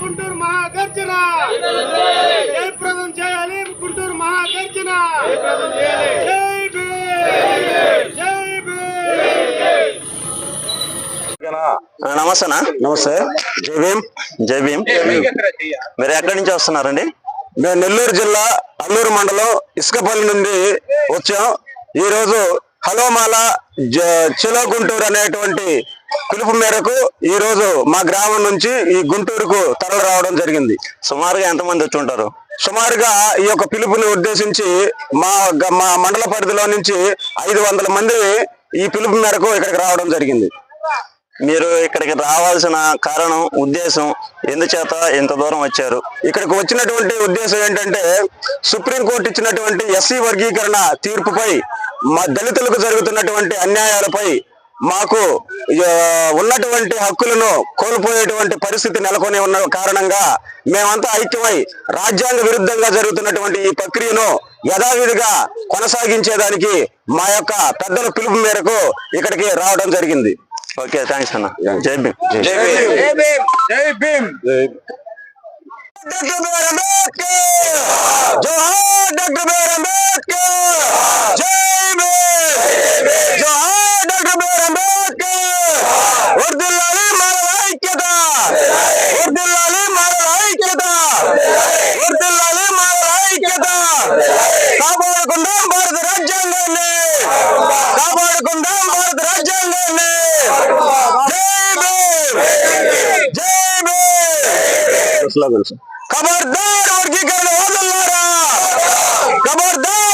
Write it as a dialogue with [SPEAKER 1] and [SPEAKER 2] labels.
[SPEAKER 1] గుంటూరు మహాగర్జన! జయప్రదం చేయాలి గుంటూరు మహాగర్జన! జై భీమ్! జై భీమ్
[SPEAKER 2] నమస్తేనా? నమస్తే. జై భీమ్. జై భీమ్. మీరు ఎక్కడి నుంచి వస్తున్నారండి?
[SPEAKER 3] మేము నెల్లూరు జిల్లా అల్లూరు మండలం ఇసుకపల్లి నుండి వచ్చాం. ఈ రోజు హలోమాల చిలో గుంటూరు అనేటువంటి పిలుపు మేరకు ఈ రోజు మా గ్రామం నుంచి ఈ గుంటూరుకు తరలి రావడం జరిగింది.
[SPEAKER 2] సుమారుగా ఎంతమంది వచ్చి ఉంటారు
[SPEAKER 3] సుమారుగా ఈ యొక్క పిలుపుని ఉద్దేశించి మా మా మండల పరిధిలో నుంచి ఐదు వందల మంది ఈ పిలుపు మేరకు ఇక్కడికి రావడం జరిగింది.
[SPEAKER 2] మీరు ఇక్కడికి రావాల్సిన కారణం ఉద్దేశం ఎందుచేత ఇంత దూరం వచ్చారు?
[SPEAKER 3] ఇక్కడికి వచ్చినటువంటి ఉద్దేశం ఏంటంటే సుప్రీంకోర్టు ఇచ్చినటువంటి ఎస్సీ వర్గీకరణ తీర్పుపై మా దళితులకు జరుగుతున్నటువంటి అన్యాయాలపై మాకు ఉన్నటువంటి హక్కులను కోల్పోయేటువంటి పరిస్థితి నెలకొని ఉన్న కారణంగా మేమంతా ఐక్యమై రాజ్యాంగ విరుద్ధంగా జరుగుతున్నటువంటి ఈ ప్రక్రియను యథావిధిగా కొనసాగించేదానికి మా యొక్క పెద్దల పిలుపు మేరకు ఇక్కడికి రావడం జరిగింది.
[SPEAKER 2] ఓకే థ్యాంక్స్ అన్న జై భీమ్ జై
[SPEAKER 3] డాక్టర్ బిఆర్ అంబేద్కర్ జోహార్ డాక్టర్ బిఆర్ అంబేద్కర్ జై భీమ్ జోహార్ డాక్టర్ బిఆర్ అంబేద్కర్ వర్ధిల్లాలి మానవ ఐక్యత వర్ధిల్లాలి మానవ ఐక్యత వర్ధిల్లాలి మానవ ఐక్యత కాపాడుకుందాం భారత రాజ్యాంగాన్ని కాపాడుకుందాం భారత భీమ్
[SPEAKER 2] స్లోగన్స్
[SPEAKER 3] ఖబర్దార్ వర్గీకరణ వదలరా ఖబర్దార్ వర్గీకరణ